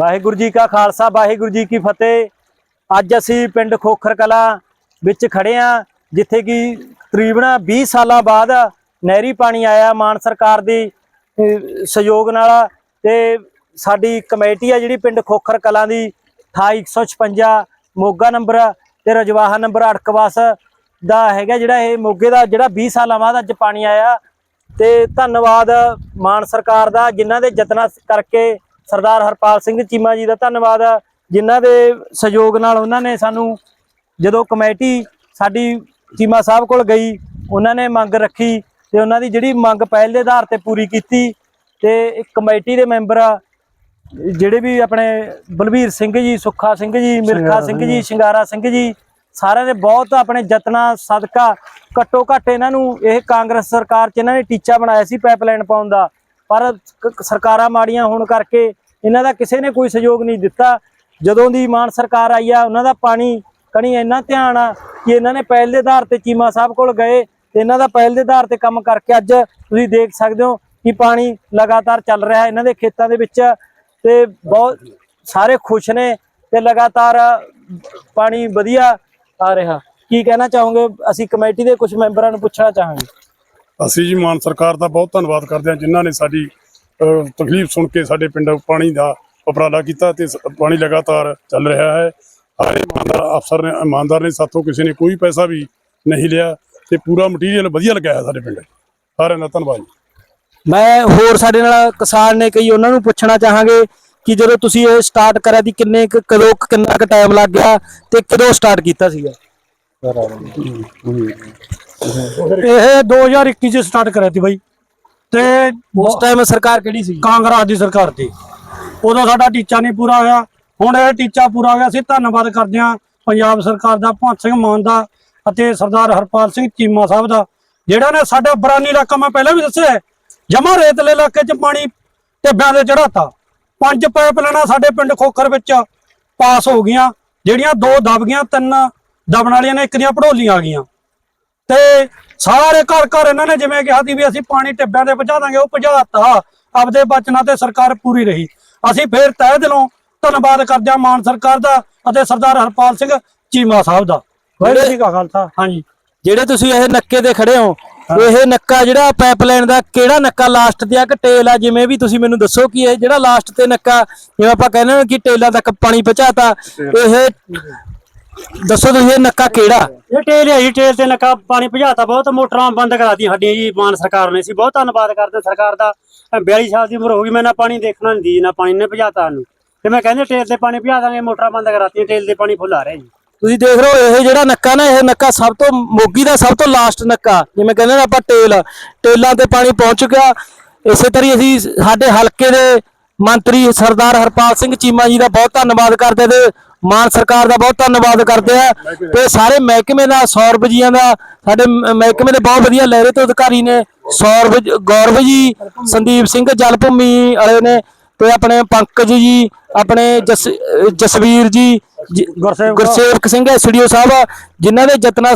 ਵਾਹਿਗੁਰੂ ਜੀ ਕਾ ਖਾਲਸਾ, ਵਾਹਿਗੁਰੂ ਜੀ ਕੀ ਫਤਿਹ। ਅੱਜ ਅਸੀਂ ਪਿੰਡ ਖੋਖਰ ਕਲਾ ਵਿੱਚ ਖੜੇ ਆ ਜਿੱਥੇ ਕਿ ਤਕਰੀਬਨ 20 ਸਾਲਾਂ ਬਾਅਦ ਨਹਿਰੀ ਪਾਣੀ ਆਇਆ, ਮਾਨ ਸਰਕਾਰ ਦੀ ਸਹਿਯੋਗ ਨਾਲ। ਤੇ ਸਾਡੀ ਕਮੇਟੀ ਆ ਜਿਹੜੀ ਪਿੰਡ ਖੋਖਰ ਕਲਾਂ ਦੀ 28156 ਮੋਗਾ ਨੰਬਰ ਤੇ ਰਜਵਾਹਾ ਨੰਬਰ ਅੜਕਵਾਸ ਦਾ ਹੈਗਾ ਜਿਹੜਾ ਇਹ ਮੋਗੇ ਦਾ, ਜਿਹੜਾ 20 ਸਾਲਾਂ ਬਾਅਦ ਅੱਜ ਪਾਣੀ ਆਇਆ। ਤੇ ਧੰਨਵਾਦ ਮਾਨ ਸਰਕਾਰ ਦਾ, ਜਿਨ੍ਹਾਂ ਦੇ ਯਤਨਾਂ ਕਰਕੇ ਸਰਦਾਰ ਹਰਪਾਲ ਸਿੰਘ ਚੀਮਾ ਜੀ ਦਾ ਧੰਨਵਾਦ ਜਿਨ੍ਹਾਂ ਦੇ ਸਹਿਯੋਗ ਨਾਲ ਉਹਨਾਂ ਨੇ ਸਾਨੂੰ ਜਦੋਂ ਕਮੇਟੀ ਸਾਡੀ ਚੀਮਾ ਸਾਹਿਬ ਕੋਲ ਗਈ ਉਹਨਾਂ ਨੇ ਮੰਗ ਰੱਖੀ ਤੇ ਉਹਨਾਂ ਦੀ ਜਿਹੜੀ ਮੰਗ ਪਹਿਲ ਦੇ ਆਧਾਰ ਤੇ ਪੂਰੀ ਕੀਤੀ ਤੇ ਇੱਕ ਕਮੇਟੀ ਦੇ ਮੈਂਬਰ ਜਿਹੜੇ ਵੀ ਆਪਣੇ ਬਲਵੀਰ ਸਿੰਘ ਜੀ ਸੁੱਖਾ ਸਿੰਘ ਜੀ ਮਿਲਖਾ ਸਿੰਘ ਜੀ ਸ਼ਿੰਗਾਰਾ ਸਿੰਘ ਜੀ ਸਾਰਿਆਂ ਨੇ ਬਹੁਤ ਆਪਣੇ ਯਤਨਾਂ ਸਦਕਾ ਘੱਟੋ ਘੱਟ ਇਹਨਾਂ ਨੂੰ ਇਹ ਕਾਂਗਰਸ ਸਰਕਾਰ ਚ ਇਹਨਾਂ ਨੇ ਟੀਚਾ ਬਣਾਇਆ ਸੀ ਪਾਈਪਲਾਈਨ ਪਾਉਣ ਦਾ। ਪਰ ਕ- ਸਰਕਾਰਾਂ ਮਾੜੀਆਂ ਹੋਣ ਕਰਕੇ ਇਹਨਾਂ ਦਾ ਕਿਸੇ ਨੇ ਕੋਈ ਸਹਿਯੋਗ ਨਹੀਂ ਦਿੱਤਾ। ਜਦੋਂ ਦੀ ਮਾਨ ਸਰਕਾਰ ਆਈ ਆ, ਉਹਨਾਂ ਦਾ ਪਾਣੀ ਕਣੀ ਇੰਨਾ ਧਿਆਨ ਆ ਕਿ ਇਹਨਾਂ ਨੇ ਪਹਿਲ ਦੇ ਆਧਾਰ ਤੇ ਚੀਮਾ ਸਾਹਿਬ ਕੋਲ ਗਏ ਤੇ ਇਹਨਾਂ ਦਾ ਪਹਿਲ ਦੇ ਆਧਾਰ ਤੇ ਕੰਮ ਕਰਕੇ ਅੱਜ ਤੁਸੀਂ ਦੇਖ ਸਕਦੇ ਹੋ ਕਿ ਪਾਣੀ ਲਗਾਤਾਰ ਚੱਲ ਰਿਹਾ ਇਹਨਾਂ ਦੇ ਖੇਤਾਂ ਦੇ ਵਿੱਚ ਤੇ ਬਹੁਤ ਸਾਰੇ ਖੁਸ਼ ਨੇ ਤੇ ਲਗਾਤਾਰ ਪਾਣੀ ਵਧੀਆ ਆ ਰਿਹਾ। ਕੀ ਕਹਿਣਾ ਚਾਹੋਗੇ? ਅਸੀਂ ਕਮੇਟੀ ਦੇ ਕੁਝ ਮੈਂਬਰਾਂ ਨੂੰ ਪੁੱਛਣਾ ਚਾਹਾਂਗੇ। ਅਸੀਂ ਜੀ ਮਾਨ ਸਰਕਾਰ ਦਾ ਬਹੁਤ ਧੰਨਵਾਦ ਕਰਦੇ ਹਾਂ ਜਿਨ੍ਹਾਂ ਨੇ ਸਾਡੀ ਤਕਲੀਫ ਸੁਣ ਕੇ ਸਾਡੇ ਪਿੰਡ ਪਾਣੀ ਦਾ ਉਪਰਾਲਾ ਕੀਤਾ ਤੇ ਪਾਣੀ ਲਗਾਤਾਰ ਚੱਲ ਰਿਹਾ ਹੈ। ਸਾਰੇ ਇਮਾਨਦਾਰ ਅਫਸਰ ਨੇ ਇਮਾਨਦਾਰ ਨੇ ਸਾਥੋਂ ਕਿਸੇ ਨੇ ਕੋਈ ਪੈਸਾ ਵੀ ਨਹੀਂ ਲਿਆ ਤੇ ਪੂਰਾ ਮਟੀਰੀਅਲ ਵਧੀਆ ਲਗਾਇਆ ਸਾਡੇ ਪਿੰਡ। ਸਾਰਿਆਂ ਦਾ ਧੰਨਵਾਦ ਜੀ। ਮੈਂ ਹੋਰ ਸਾਡੇ ਨਾਲ ਕਿਸਾਨ ਨੇ ਕਈ ਉਹਨਾਂ ਨੂੰ ਪੁੱਛਣਾ ਚਾਹਾਂਗੇ ਕਿ ਜਦੋਂ ਤੁਸੀਂ ਇਹ ਸਟਾਰਟ ਕਰਿਆ ਦੀ ਕਿੰਨੇ ਕੁ- ਕਦੋਂ ਕਿੰਨਾ ਕੁ ਟਾਈਮ ਲੱਗ ਗਿਆ ਤੇ ਕਦੋਂ ਸਟਾਰਟ ਕੀਤਾ ਸੀਗਾ? ਇਹ 2021 ਚ ਸਟਾਰਟ ਕਰਿਆ ਸੀ ਬਾਈ। ਤੇ ਉਸ ਟਾਈਮ ਸਰਕਾਰ ਕਿਹੜੀ ਸੀ? ਕਾਂਗਰਸ ਦੀ ਸਰਕਾਰ ਦੀ ਉਦੋਂ ਸਾਡਾ ਟੀਚਾ ਨਹੀਂ ਪੂਰਾ ਹੋਇਆ। ਹੁਣ ਇਹ ਟੀਚਾ ਪੂਰਾ ਹੋ ਗਿਆ ਅਸੀਂ ਧੰਨਵਾਦ ਕਰਦੇ ਹਾਂ ਪੰਜਾਬ ਸਰਕਾਰ ਦਾ ਭਗਵੰਤ ਸਿੰਘ ਮਾਨ ਦਾ ਅਤੇ ਸਰਦਾਰ ਹਰਪਾਲ ਸਿੰਘ ਚੀਮਾ ਸਾਹਿਬ ਦਾ ਜਿਹੜਾ ਨੇ ਸਾਡਾ ਬਰਾਨੀ ਇਲਾਕਾ ਮੈਂ ਪਹਿਲਾਂ ਵੀ ਦੱਸਿਆ ਜਮਾ ਰੇਤਲੇ ਇਲਾਕੇ 'ਚ ਪਾਣੀ ਟਿੱਬਿਆਂ ਦੇ ਚੜਾਤਾ ਪੰਜ ਪਾਈਪਲਾਈਨਾਂ ਸਾਡੇ ਪਿੰਡ ਖੋਖਰ ਵਿੱਚ ਪਾਸ ਹੋ ਗਈਆਂ ਜਿਹੜੀਆਂ ਦੋ ਦਬ ਗਈਆਂ ਤਿੰਨ ਦਬਣ ਵਾਲੀਆਂ ਨੇ ਇੱਕ ਦੀਆਂ ਭੜੋਲੀਆਂ ਆ ਗਈਆਂ। ਤੇ ਸਾਰੇ ਘਰ ਘਰ ਇਹਨਾਂ ਨੇ ਜਿਵੇਂ ਕਿਹਾ ਸੀ ਵੀ ਅਸੀਂ ਪਾਣੀ ਟਿੱਬਿਆਂ ਦੇ ਪਹੁੰਚਾ ਦਾਂਗੇ ਉਹ ਪਹੁੰਚਾਤਾ ਆਪਦੇ ਬਚਨਾਂ ਤੇ ਸਰਕਾਰ ਪੂਰੀ ਰਹੀ। ਅਸੀਂ ਫੇਰ ਤਹਿ ਦਿਲੋਂ ਧੰਨਵਾਦ ਕਰਦੇ ਹਾਂ ਮਾਨ ਸਰਕਾਰ ਦਾ ਅਤੇ ਸਰਦਾਰ ਹਰਪਾਲ ਸਿੰਘ ਚੀਮਾ ਸਾਹਿਬ ਦਾ। ਵਾਹਿਗੁਰੂ ਜੀ ਕਾ ਖਾਲਸਾ। ਹਾਂਜੀ। ਜਿਹੜੇ ਤੁਸੀਂ ਇਹ ਨੱਕੇ ਤੇ ਖੜੇ ਹੋ ਇਹ ਨੱਕਾ ਜਿਹੜਾ ਪਾਈਪਲਾਈਨ ਦਾ ਕਿਹੜਾ ਨੱਕਾ ਲਾਸਟ ਤੇ ਆ ਕਿ ਟੇਲ ਆ? ਜਿਵੇਂ ਵੀ ਤੁਸੀਂ ਮੈਨੂੰ ਦੱਸੋ ਕਿ ਇਹ ਜਿਹੜਾ ਲਾਸਟ ਤੇ ਨੱਕਾ ਜਿਵੇਂ ਆਪਾਂ ਕਹਿੰਦੇ ਹਾਂ ਕਿ ਟੇਲਾਂ ਤੱਕ ਪਾਣੀ ਪਹੁੰਚਾਤਾ ਇਹ ਦੱਸੋ ਤੁਸੀਂ ਇਹ ਨੱਕਾ ਕਿਹੜਾ? ਇਹ ਟੇਲ ਹੈ ਜੀ ਟੇਲ ਤੇ ਨਕਾ ਪਾਣੀ ਭਜਾਤਾ ਬਹੁਤ ਮੋਟਰਾਂ ਬੰਦ ਕਰਾਤੀਆਂ ਸਾਡੀਆਂ ਜੀ ਮਾਨ ਸਰਕਾਰ ਨੇ ਸੀ। ਬਹੁਤ ਧੰਨਵਾਦ ਕਰਦੇ ਹਾਂ ਸਰਕਾਰ ਦਾ। ਅਹ 42 ਸਾਲ ਦੀ ਉਮਰ ਹੋ ਗਈ ਮੈਂ ਨਾ ਪਾਣੀ ਦੇਖਣਾ ਨਹੀਂ ਦੀ ਨਾ ਪਾਣੀ ਨੇ ਭਜਾਤਾ ਨੂੰ ਤੇ ਮੈਂ ਕਹਿੰਦੇ ਟੇਲ ਤੇ ਪਾਣੀ ਭਜਾ ਦਾਂਗੇ ਮੋਟਰਾਂ ਬੰਦ ਕਰਾਤੀਆਂ ਟੇਲ ਤੇ ਪਾਣੀ ਫੁੱਲ ਆ ਰਿਹਾ ਜੀ। ਤੁਸੀਂ ਦੇਖ ਰਹੇ ਹੋ ਇਹ ਜਿਹੜਾ ਨੱਕਾ ਨਾ ਇਹ ਨੱਕਾ ਸਭ ਤੋਂ ਮੋਗੀ ਦਾ ਸਭ ਤੋਂ ਲਾਸਟ ਨੱਕਾ। ਜਿਵੇਂ ਕਹਿੰਦੇ ਨੇ ਆਪਾਂ ਟੇਲ ਟੇਲਾਂ ਤੇ ਪਾਣੀ ਪਹੁੰਚ ਚੁੱਕਿਆ। ਇਸੇ ਤਰ੍ਹਾਂ ਅਸੀਂ ਸਾਡੇ ਹਲਕੇ ਦੇ ਮੰਤਰੀ ਸਰਦਾਰ ਹਰਪਾਲ ਸਿੰਘ ਚੀਮਾ ਜੀ ਦਾ ਬਹੁਤ ਧੰਨਵਾਦ ਕਰਦੇ ਤੇ ਮਾਨ ਸਰਕਾਰ ਦਾ ਬਹੁਤ ਧੰਨਵਾਦ ਕਰਦੇ ਆ ਤੇ ਸਾਰੇ ਮਹਿਕਮੇ ਦਾ ਸੌਰਭ ਜੀਆਂ ਦਾ ਸਾਡੇ ਮਹਿਕਮੇ ਦੇ ਬਹੁਤ ਵਧੀਆ ਲਹਿਰੇ ਤੋਂ ਅਧਿਕਾਰੀ ਨੇ ਸੌਰਭ ਗੌਰਵ ਜੀ ਸੰਦੀਪ ਸਿੰਘ ਜਲ ਭੂਮੀ ਵਾਲੇ ਨੇ ਤੇ ਆਪਣੇ ਪੰਕਜ ਜੀ ਆਪਣੇ ਜਸਵੀਰ ਜੀ ਜ- ਗੁਰਸੇਵਕ ਸਿੰਘ ਐਸਡੀਓ ਸਾਹਿਬ ਜਿਨ੍ਹਾਂ ਦੇ ਯਤਨਾਂ